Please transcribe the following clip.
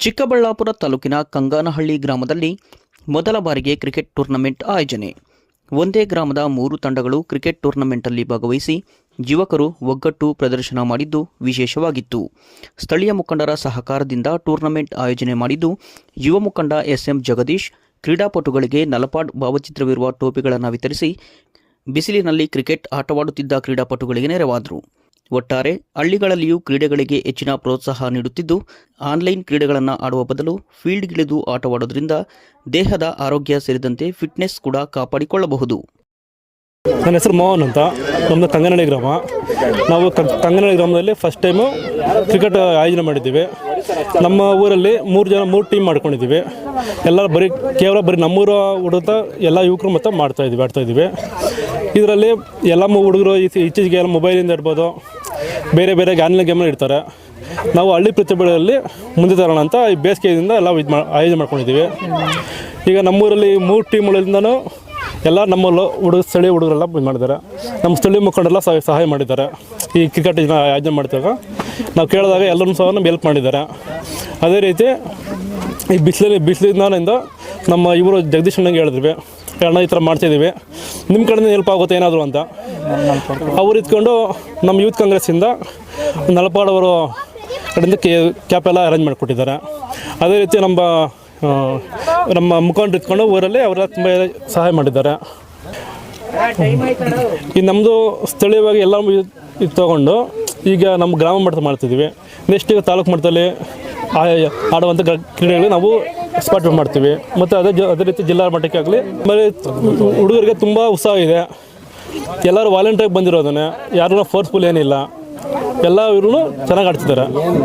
ಚಿಕ್ಕಬಳ್ಳಾಪುರ ತಾಲೂಕಿನ ಕಂಗಾನಹಳ್ಳಿ ಗ್ರಾಮದಲ್ಲಿ ಮೊದಲ ಬಾರಿಗೆ ಕ್ರಿಕೆಟ್ ಟೂರ್ನಮೆಂಟ್ ಆಯೋಜನೆ. ಒಂದೇ ಗ್ರಾಮದ ಮೂರು ತಂಡಗಳು ಕ್ರಿಕೆಟ್ ಟೂರ್ನಮೆಂಟಲ್ಲಿ ಭಾಗವಹಿಸಿ ಯುವಕರು ಒಗ್ಗಟ್ಟು ಪ್ರದರ್ಶನ ಮಾಡಿದ್ದು ವಿಶೇಷವಾಗಿತ್ತು. ಸ್ಥಳೀಯ ಮುಖಂಡರ ಸಹಕಾರದಿಂದ ಟೂರ್ನಮೆಂಟ್ ಆಯೋಜನೆ ಮಾಡಿದ್ದು ಯುವ ಮುಖಂಡ ಎಸ್ಎಂ ಜಗದೀಶ್ ಕ್ರೀಡಾಪಟುಗಳಿಗೆ ನಲಪಾಡ್ ಭಾವಚಿತ್ರವಿರುವ ಟೋಪಿಗಳನ್ನು ವಿತರಿಸಿ ಬಿಸಿಲಿನಲ್ಲಿ ಕ್ರಿಕೆಟ್ ಆಟವಾಡುತ್ತಿದ್ದ ಕ್ರೀಡಾಪಟುಗಳಿಗೆ ನೆರವಾದರು. ಒಟ್ಟಾರೆ ಹಳ್ಳಿಗಳಲ್ಲಿಯೂ ಕ್ರೀಡೆಗಳಿಗೆ ಹೆಚ್ಚಿನ ಪ್ರೋತ್ಸಾಹ ನೀಡುತ್ತಿದ್ದು, ಆನ್ಲೈನ್ ಕ್ರೀಡೆಗಳನ್ನು ಆಡುವ ಬದಲು ಫೀಲ್ಡ್ಗಿಳಿದು ಆಟವಾಡೋದ್ರಿಂದ ದೇಹದ ಆರೋಗ್ಯ ಸೇರಿದಂತೆ ಫಿಟ್ನೆಸ್ ಕೂಡ ಕಾಪಾಡಿಕೊಳ್ಳಬಹುದು. ನನ್ನ ಹೆಸರು ಮೋಹನ್ ಅಂತ. ನಮ್ಮದು ತಂಗನಹಳ್ಳಿ ಗ್ರಾಮ. ನಾವು ತಂಗನಹಳ್ಳಿ ಗ್ರಾಮದಲ್ಲಿ ಫಸ್ಟ್ ಟೈಮು ಕ್ರಿಕೆಟ್ ಆಯೋಜನೆ ಮಾಡಿದ್ದೀವಿ. ನಮ್ಮ ಊರಲ್ಲಿ ಮೂರು ಜನ, ಮೂರು ಟೀಮ್ ಮಾಡ್ಕೊಂಡಿದ್ದೀವಿ. ಎಲ್ಲ ಬರೀ, ಕೇವಲ ಬರೀ ನಮ್ಮೂರ ಹುಡುಗ ಎಲ್ಲ ಯುವಕರು ಮತ್ತು ಮಾಡ್ತಾ ಆಡ್ತಾಯಿದ್ದೀವಿ ಇದರಲ್ಲಿ ಎಲ್ಲ ಹುಡುಗರು ಇತ್ತೀ- ಇತ್ತೀಚೆಗೆ ಎಲ್ಲ ಮೊಬೈಲಿಂದ ಇಡ್ಬೋದು ಬೇರೆ ಬೇರೆ ಆನ್ಲೈನ್ ಗೇಮಲ್ಲಿ ಇಡ್ತಾರೆ. ನಾವು ಹಳ್ಳಿ ಪ್ರತಿಭೆಗಳಲ್ಲಿ ಮುಂದೆ ತರೋಣ ಅಂತ ಈ ಬೇಸಿಗೆಯಿಂದ ಎಲ್ಲ ಇದು ಮಾ ಆಯೋಜನೆ ಮಾಡ್ಕೊಂಡಿದ್ದೀವಿ. ಈಗ ನಮ್ಮೂರಲ್ಲಿ ಮೂರು ಟೀಮ್ಗಳಿಂದನೂ ಎಲ್ಲ ನಮ್ಮ ಲೋ- ಹುಡುಗ ಸ್ಥಳೀಯ ಹುಡುಗರೆಲ್ಲ ಇದು ಮಾಡಿದ್ದಾರೆ. ನಮ್ಮ ಸ್ಥಳೀಯ ಮುಖಂಡರೆಲ್ಲ ಸಹಾಯ ಮಾಡಿದ್ದಾರೆ. ಈ ಕ್ರಿಕೆಟ್ ಇದನ್ನ ಆಯೋಜನೆ ಮಾಡಿದಾಗ ನಾವು ಕೇಳಿದಾಗ ಎಲ್ಲರೂ ಸಹ ನಮ್ಗೆ ಹೆಲ್ಪ್ ಮಾಡಿದ್ದಾರೆ. ಅದೇ ರೀತಿ ಈ ಬಿಸಿಲಲ್ಲಿ ಬಿಸಿಲಿಂದ ನಮ್ಮ ಇವರು ಜಗದೀಶ್ ಅಣ್ಣಂಗೆ ಹೇಳಿದ್ವಿ. ಅಣ್ಣ ಈ ಥರ ಮಾಡ್ತಾಯಿದ್ದೀವಿ ನಿಮ್ಮ ಕಡೆಯಿಂದ ಹೆಲ್ಪ್ ಆಗುತ್ತೆ ಏನಾದರೂ ಅಂತ? ಅವ್ರು ಇದ್ಕೊಂಡು ನಮ್ಮ ಯೂತ್ ಕಾಂಗ್ರೆಸ್ಸಿಂದ ನಲಪಾಡವರು ಕಡೆಯಿಂದ ಕೆ ಕ್ಯಾಪ್ ಎಲ್ಲ ಅರೇಂಜ್ ಮಾಡಿಕೊಟ್ಟಿದ್ದಾರೆ. ಅದೇ ರೀತಿ ನಮ್ಮ ನಮ್ಮ ಮುಖಂಡರು ಇದ್ಕೊಂಡು ಊರಲ್ಲಿ ಅವರ ತುಂಬ ಸಹಾಯ ಮಾಡಿದ್ದಾರೆ. ಈ ನಮ್ಮದು ಸ್ಥಳೀಯವಾಗಿ ಎಲ್ಲ ಇದು ತೊಗೊಂಡು ಈಗ ನಮ್ಮ ಗ್ರಾಮ ಮಟ್ಟದ ಮಾಡ್ತಿದ್ದೀವಿ. ನೆಕ್ಸ್ಟ್ ಈಗ ತಾಲೂಕು ಮಟ್ಟದಲ್ಲಿ ಆಡುವಂಥ ಕ್ರೀಡೆಗಳಿಗೆ ನಾವು ಸ್ಪಾಟ್ ಮಾಡ್ತೀವಿ. ಮತ್ತು ಅದೇ ಜ ಅದೇ ರೀತಿ ಜಿಲ್ಲಾ ಮಟ್ಟಕ್ಕೆ ಆಗಲಿ, ಆಮೇಲೆ ಹುಡುಗರಿಗೆ ತುಂಬ ಉತ್ಸಾಹ ಇದೆ. ಎಲ್ಲರೂ ವಾಲೆಂಟಾಗಿ ಬಂದಿರೋದನ್ನೇ. ಯಾರೂ ಫೋರ್ಸ್ಫುಲ್ ಏನಿಲ್ಲ. ಎಲ್ಲ ಇವರು ಚೆನ್ನಾಗಿ ಆಡ್ತಿದ್ದಾರೆ.